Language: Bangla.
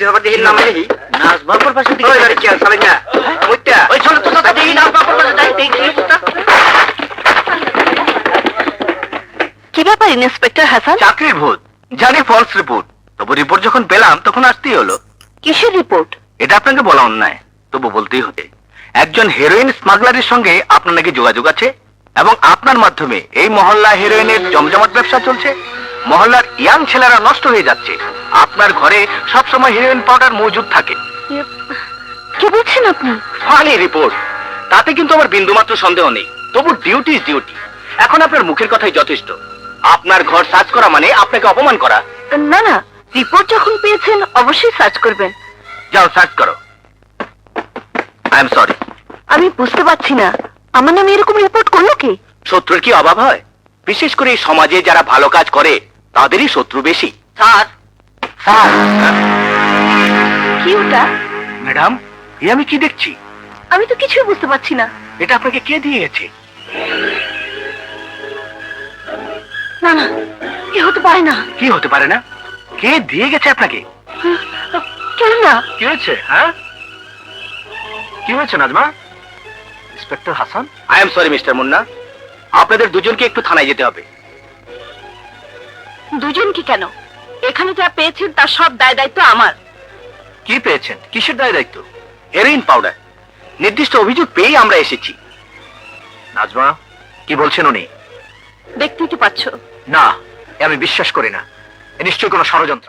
নাম পাশে ওই কি না ওই তো পাশে ব্যাপার ইন্সপেক্টর হাসান? চাকরির ভূত। জানি ফলস রিপোর্ট তবু রিপোর্ট যখন পেলাম তখন আসতেই হলো। কিসের রিপোর্ট এটা আপনাকে বলা অন্যায়। তবু বলতেই হতে একজন হেরোইন স্মাগলারের সঙ্গে আপনার নাকি যোগাযোগ আছে? এবং আপনার মাধ্যমে এই মহল্লা হেরোইনের জমজমাট ব্যবসা চলছে? মহল্লার ইয়াং ছেলেরা নষ্ট হয়ে যাচ্ছে। আপনার ঘরে সবসময় হেরোইন পাউডার মজুদ থাকে। কি বলছেন আপনি? ফানি রিপোর্ট তাতে কিন্তু আমার বিন্দুমাত্র সন্দেহ নেই। তবু ডিউটি ইজ ডিউটি এখন আপনার মুখের কথাই যথেষ্ট। আপনার ঘর সার্চ করা মানে আপনাকে অপমান করা। না না রিপোর্ট যখন পেয়েছেন অবশ্যই সার্চ করবেন। যাও সার্চ করো। আই এম সরি আমি বুঝতে পারছি না। আমার নামে এরকম রিপোর্ট করল কি? শত্রুর কি অভাব হয়? বিশেষ করে এই সমাজে যারা ভালো কাজ করে তাদেরই শত্রু বেশি। স্যার। স্যার। কি ওটা? ম্যাডাম এ আমি কি দেখছি? আমি তো কিছুই বুঝতে পারছি না। এটা আপনাকে কে দিয়েছে? না না এ হতে পারে না। কি হতে পারে না? কে দিয়ে গেছে আপনাকে? কেন না? কি হয়েছে হ্যাঁ? কি হয়েছে Najma? Inspector Hasan? I am sorry mister Munna. আপনাদের দুজনকে একটু থানায় যেতে হবে। দুজন কি কেন? এখানে যা পেয়েছেন তার সব দায় দায়িত্ব আমার। কি পেয়েছেন? কিসের দায় দায়িত্ব? হেরোইন পাউডার নির্দিষ্ট অভিযোগ পেয়েই আমরা এসেছি। নাজমা কি বলছেন উনি? দেখতেই তো পাচ্ছ। না এ আমি বিশ্বাস করি না। এ নিশ্চয়ই কোনো ষড়যন্ত্র।